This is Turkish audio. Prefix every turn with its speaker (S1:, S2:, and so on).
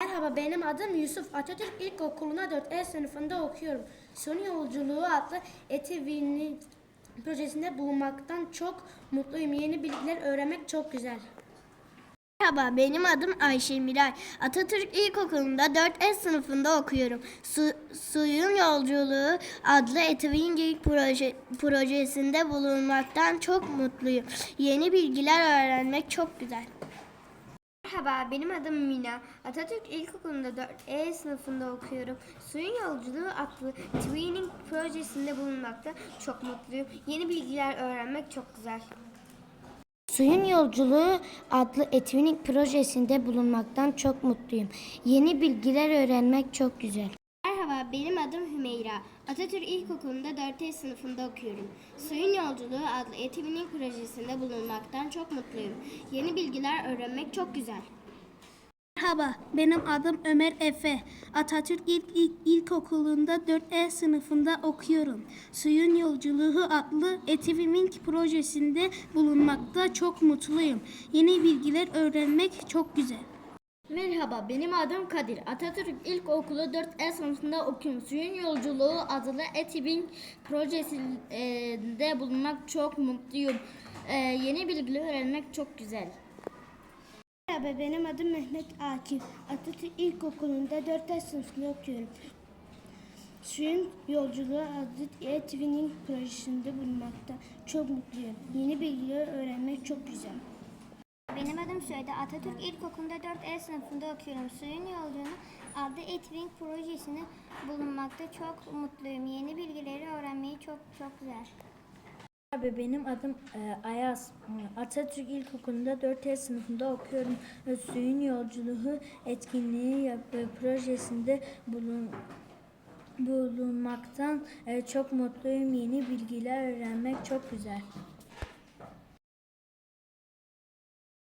S1: Merhaba benim adım Yusuf. Atatürk İlkokulu'na 4E sınıfında okuyorum. Son Yolculuğu adlı ETV'nin projesinde bulunmaktan çok mutluyum. Yeni bilgiler öğrenmek çok güzel.
S2: Merhaba, benim adım Ayşe Miray. Atatürk İlkokulu'nda 4S sınıfında okuyorum. Su, Suyun Yolculuğu adlı Etwinging proje, projesinde bulunmaktan çok mutluyum. Yeni bilgiler öğrenmek çok güzel.
S3: Merhaba, benim adım Mina. Atatürk İlkokulu'nda 4E sınıfında okuyorum. Suyun Yolculuğu adlı Twinning projesinde bulunmakta çok mutluyum. Yeni bilgiler öğrenmek çok güzel.
S1: Suyun Yolculuğu adlı Etvinik projesinde bulunmaktan çok mutluyum. Yeni bilgiler öğrenmek çok güzel.
S3: Merhaba, benim adım Hümeyra. Atatürk İlkokulu'nda 4E sınıfında okuyorum. Suyun Yolculuğu adlı Etvinning projesinde bulunmaktan çok mutluyum. Yeni bilgiler öğrenmek çok güzel.
S4: Merhaba, benim adım Ömer Efe. Atatürk İlk, İlk İlkokulu'nda 4E sınıfında okuyorum. Suyun Yolculuğu adlı Etivimink projesinde bulunmakta çok mutluyum. Yeni bilgiler öğrenmek çok güzel.
S5: Merhaba, benim adım Kadir. Atatürk İlkokulu 4E sınıfında okuyorum. Suyun Yolculuğu adlı Etibing projesinde bulunmak çok mutluyum. Ee, yeni bilgiler öğrenmek çok güzel.
S1: Merhaba benim adım Mehmet Akif. Atatürk İlkokulu'nda 4 sınıfında okuyorum. Suyun Yolculuğu adlı E-Twinning projesinde bulunmakta çok mutluyum. Yeni bilgiler öğrenmek çok güzel.
S3: Benim adım Söyle. Atatürk İlkokulu'nda 4E sınıfında okuyorum. Suyun Yolculuğu adlı Etvinning projesinde bulunmakta çok mutluyum. Yeni bilgileri öğrenmeyi çok çok güzel.
S6: Abi benim adım e, Ayaz. Atatürk İlkokulu'nda 4E sınıfında okuyorum. E, Suyun yolculuğu etkinliği yap- e, projesinde bulun bulunmaktan e, çok mutluyum. Yeni bilgiler öğrenmek çok güzel.